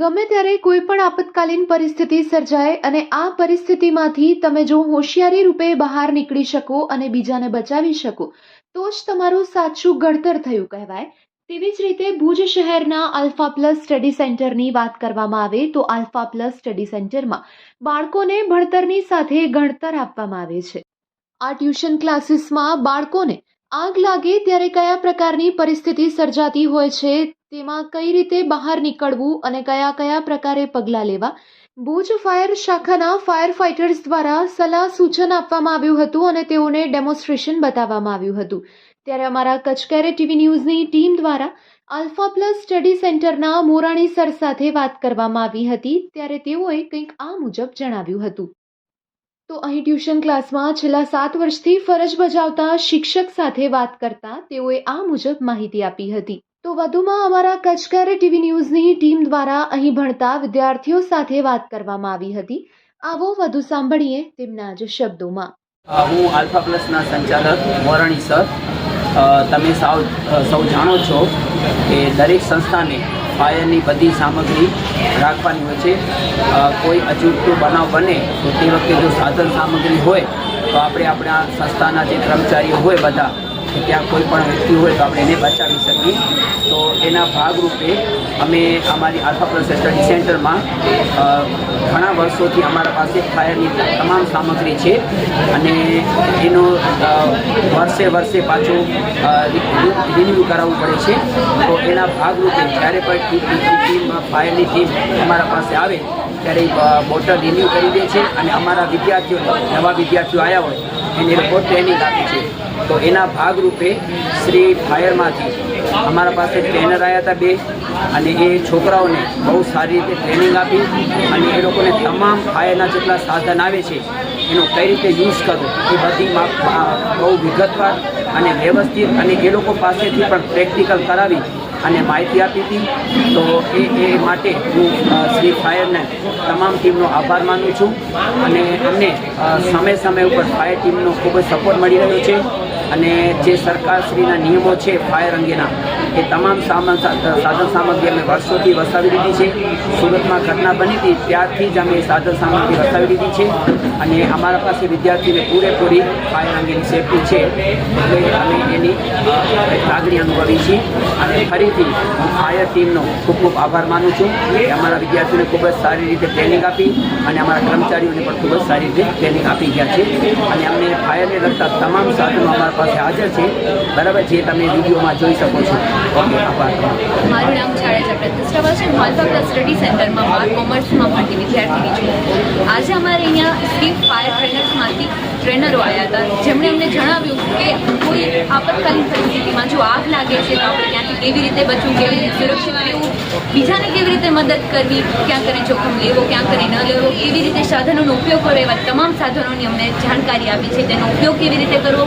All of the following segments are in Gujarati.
ગમે ત્યારે કોઈ પણ આપતકાલીન પરિસ્થિતિ સર્જાય અને આ પરિસ્થિતિમાંથી તમે જો હોશિયારી રૂપે બહાર નીકળી શકો અને બીજાને બચાવી શકો, તો જ તમારું સાચું ઘડતર થયું કહેવાય. તેવી જ રીતે ભુજ શહેરના આલ્ફા પ્લસ સ્ટડી સેન્ટરની વાત કરવામાં આવે, તો આલ્ફા પ્લસ સ્ટડી સેન્ટરમાં બાળકોને ભણતરની સાથે ગણતર આપવામાં આવે છે. આ ટ્યુશન ક્લાસીસમાં બાળકોને આગ લાગે ત્યારે કયા પ્રકારની પરિસ્થિતિ સર્જાતી હોય છે તેમાં કઈ રીતે બહાર નીકળવું અને કયા કયા પ્રકારે પગલાં લેવા? ભુજ ફાયર શાખાના ફાયર ફાઇટર્સ દ્વારા સલાહ સૂચન આપવામાં આવ્યું હતું અને તેઓને ડેમોન્સ્ટ્રેશન બતાવવામાં આવ્યું હતું. ત્યારે અમારા કચકેરે ટીવી ન્યૂઝની ટીમ દ્વારા આલ્ફા પ્લસ સ્ટડી સેન્ટરના મોરાણી સર સાથે વાત કરવામાં આવી હતી. ત્યારે તેઓએ કંઈક આ મુજબ જણાવ્યું હતું. તો અહીં ટ્યુશન ક્લાસમાં છેલ્લા સાત વર્ષથી ફરજ બજાવતા શિક્ષક સાથે વાત કરતા તેઓએ આ મુજબ માહિતી આપી હતી. તો વધુમાં અમારા કચકર ટીવી ન્યૂઝની ટીમ દ્વારા અહીં ભણતા વિદ્યાર્થીઓ સાથે વાત કરવામાં આવી હતી. આવો વધુ સાંભળીએ તેમના જ શબ્દોમાં. હું આલ્ફા પ્લસના સંચાલક, મોરણી સર. તમે સાવ સૌ જાણો છો કે દરેક સંસ્થાને ફાયરની બધી સામગ્રી રાખવાની હોય છે. કોઈ અચૂકતો બનાવ બને તો તે વખતે જો સાધન સામગ્રી હોય તો આપણે આપણા સંસ્થાના જે કર્મચારીઓ હોય બધા કે ત્યાં કોઈ પણ વ્યક્તિ હોય તો આપણે એને બચાવી શકીએ તો એના ભાગરૂપે અમે અમારી આલ્ફા પ્લસ સ્ટડી સેન્ટરમાં ઘણા વર્ષોથી અમારા પાસે ફાયરની તમામ સામગ્રી છે અને એનો વર્ષે વર્ષે પાછું રિન્યૂ કરાવવું પડે છે તો એના ભાગરૂપે જ્યારે પણ ફાયરની ટીમ અમારા પાસે આવે ત્યારે બોટલ રિન્યૂ કરી દે છે અને અમારા વિદ્યાર્થીઓને નવા વિદ્યાર્થીઓ આવ્યા હોય, એને લોકો ટ્રેનિંગ આપે છે. તો એના ભાગરૂપે શ્રી ફાયરમાંથી અમારા પાસે ટ્રેનર આવ્યા હતા બે, અને એ છોકરાઓને બહુ સારી રીતે ટ્રેનિંગ આપી, અને એ લોકોને તમામ ફાયરના જેટલા સાધન આવે છે, એનો કઈ રીતે યુઝ કરવો, એ બધી બહુ વિગતવાર અને વ્યવસ્થિત અને એ લોકો પાસેથી પણ પ્રેક્ટિકલ કરાવી અને માહિતી આપી હતી. તો એ એ માટે હું શ્રી ફાયરને તમામ ટીમનો આભાર માનું છું અને અમને સમય સમય ઉપર ફાયર ટીમનો ખૂબ જ સપોર્ટ મળી રહ્યો છે. અને જે સરકારશ્રીના નિયમો છે ફાયર અંગેના એ તમામ સામાન સાધન સામગ્રી અમે વર્ષોથી વસાવી દીધી છે. સુરતમાં ઘટના બની હતી, ત્યારથી જ અમે સાધન સામગ્રી વસાવી દીધી છે. અને અમારા પાસે વિદ્યાર્થીને પૂરેપૂરી ફાયર અંગેની સેફટી છે. એટલે અમે એની લાગણી અનુભવી છીએ. અને ફરીથી હું ફાયર ટીમનો ખૂબ ખૂબ આભાર માનું છું કે અમારા વિદ્યાર્થીઓને ખૂબ જ સારી રીતે ટ્રેનિંગ આપી અને અમારા કર્મચારીઓને પણ ખૂબ જ સારી રીતે ટ્રેનિંગ આપી ગયા છે. અને અમને ફાયરને લગતા તમામ સાધનો અમારા પાસે હાજર છે. બરાબર? જે તમે વિડીયોમાં જોઈ શકો છો. મારું નામ જાડેજા પ્રતિષ્ઠા છે. હું આલ્ફા સ્ટડી સેન્ટરમાં બાર કોમર્સમાં ભણતી વિદ્યાર્થીની છું. આજે અમારે અહીંયા સ્ટીવ ફાયર ટ્રેનર્સમાંથી ટ્રેનરો આવ્યા હતા. જેમણે અમને જણાવ્યું કે કોઈ આપતકાલીન પરિસ્થિતિમાં જો આગ લાગે છે, તો આપણે ત્યાંથી કેવી રીતે બચવું, કેવી રીતે સુરક્ષિત રહેવું, બીજાને કેવી રીતે મદદ કરવી, ક્યાં કરી જોખમ લેવો, ક્યાં કરી ન લેવો, કેવી રીતે સાધનોનો ઉપયોગ કરવો, એવા તમામ સાધનોની અમને જાણકારી આપી છે. તેનો ઉપયોગ કેવી રીતે કરવો,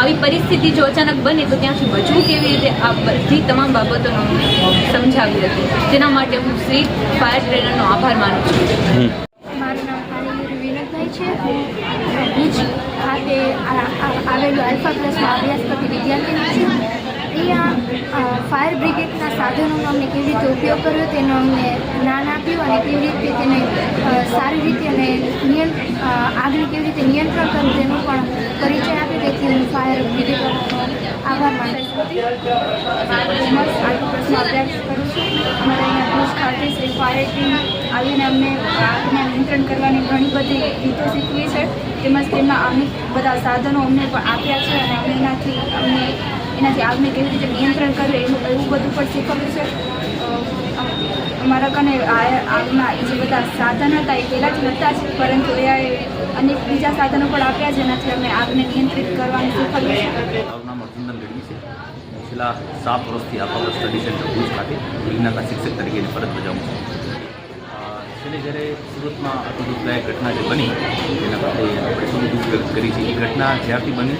આવી પરિસ્થિતિ જો અચાનક બને તો ત્યાંથી બચવું કેવી રીતે, આ બધી તમામ બાબતોનો અમને સમજાવી હતી. તેના માટે હું શ્રી ફાયર ટ્રેનરનો આભાર માનું છું. મારું નામ વિનોદભાઈ છે. હું ભુજ ખાતે આવેલું આલ્ફા પ્લસમાં અભ્યાસ કરતી વિદ્યાર્થીની છું. અહીંયા ફાયર બ્રિગેડના સાધનોનો અમને કેવી રીતે ઉપયોગ કર્યો તેનો અમને જ્ઞાન આપ્યું અને કેવી રીતે તેને સારી રીતે અને નિયં આગને કેવી રીતે નિયંત્રણ કરવું તેનો પણ પરિચય આપ્યો તેથી હું ફાયર બ્રિગેડનો આભાર માનું છું કોમર્સ આર્ટસમાં અભ્યાસ કરું છું. અમારે અહીંયા ભુજ ખાતે શ્રી આવીને અમને આગને નિયંત્રણ કરવાની ઘણી બધી રીતો શીખવી છે. તેમજ તેમના અમુક બધા સાધનો અમને પણ આપ્યા છે અને અમે એનાથી અમને એનાથી આગને કેવી રીતે નિયંત્રણ કરવું એનું એવું બધું પણ શીખવ્યું છે. અમારા કને આગમાં જે બધા સાધન હતા એ પહેલાંથી હતા જ, પરંતુ એ અનેક બીજા સાધનો પણ આપ્યા જેનાથી અમે આગને નિયંત્રિત કરવાનું શીખવ્યું છે. છે છેલ્લા સાત વર્ષથી આપણા સ્ટડી સેન્ટર ભુજ ખાતે વિજ્ઞાનના શિક્ષક તરીકેની ફરજ બજાવું છું. છેલ્લે જ્યારે સુરતમાં આટલી દુઃખદાયક ઘટના જે બની તેના માટે આપણે સૌ દુઃખ વ્યક્ત કરી છે, એ ઘટના જ્યારથી બની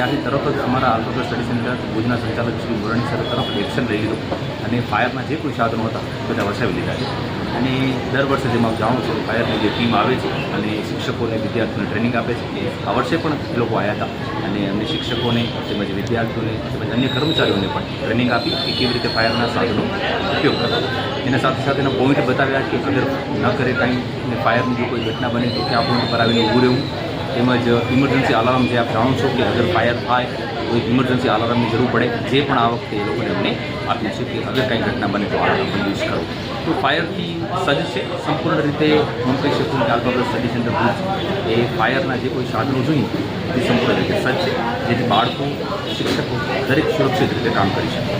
ત્યારથી તરત જ અમારા આલ્ફાબેટ સ્ટડી સેન્ટર ભુજના સંચાલક શ્રી મોરણી સર તરફ એક્શન લઈ લીધું. અને ફાયરના જે કોઈ સાધનો હતા, બધા વસાવી લીધા છે. અને દર વર્ષે જેમ આપ જાણો છો ફાયરની જે ટીમ આવે છે અને શિક્ષકોને વિદ્યાર્થીઓને ટ્રેનિંગ આપે છે, એ આ વર્ષે પણ એ લોકો આવ્યા હતા. અને અમને શિક્ષકોને તેમજ વિદ્યાર્થીઓને તેમજ અન્ય કર્મચારીઓને પણ ટ્રેનિંગ આપી કે કેવી રીતે ફાયરના સાધનો ઉપયોગ કરવા. એના સાથે સાથે એના પોઈન્ટ બતાવ્યા કે અગર ન કરે કાંઈ ફાયરની જો કોઈ ઘટના બને તો ક્યાં પોઈન્ટ પર આવીને ઊભું રહેવું. તેમજ ઇમરજન્સી અલાર્મ જે આપ જાણો છો કે અગર ફાયર થાય, તો ઇમરજન્સી અલાર્મની જરૂર પડે. જે પણ આ વખતે એ લોકોને અમને આપ્યું છે કે અગર કંઈ ઘટના બને તો અલાર્મ યુઝ કરો. તો ફાયરથી સજ્જ છે. સંપૂર્ણ રીતે હું કહી શકું કે આલ્કોહોલ સ્ટડી સેન્ટર ભુજ એ ફાયરના જે કોઈ સાધનો જોઈએ તે સંપૂર્ણ રીતે સજ્જ છે. જેથી બાળકો, શિક્ષકો દરેક સુરક્ષિત રીતે કામ કરી શકે.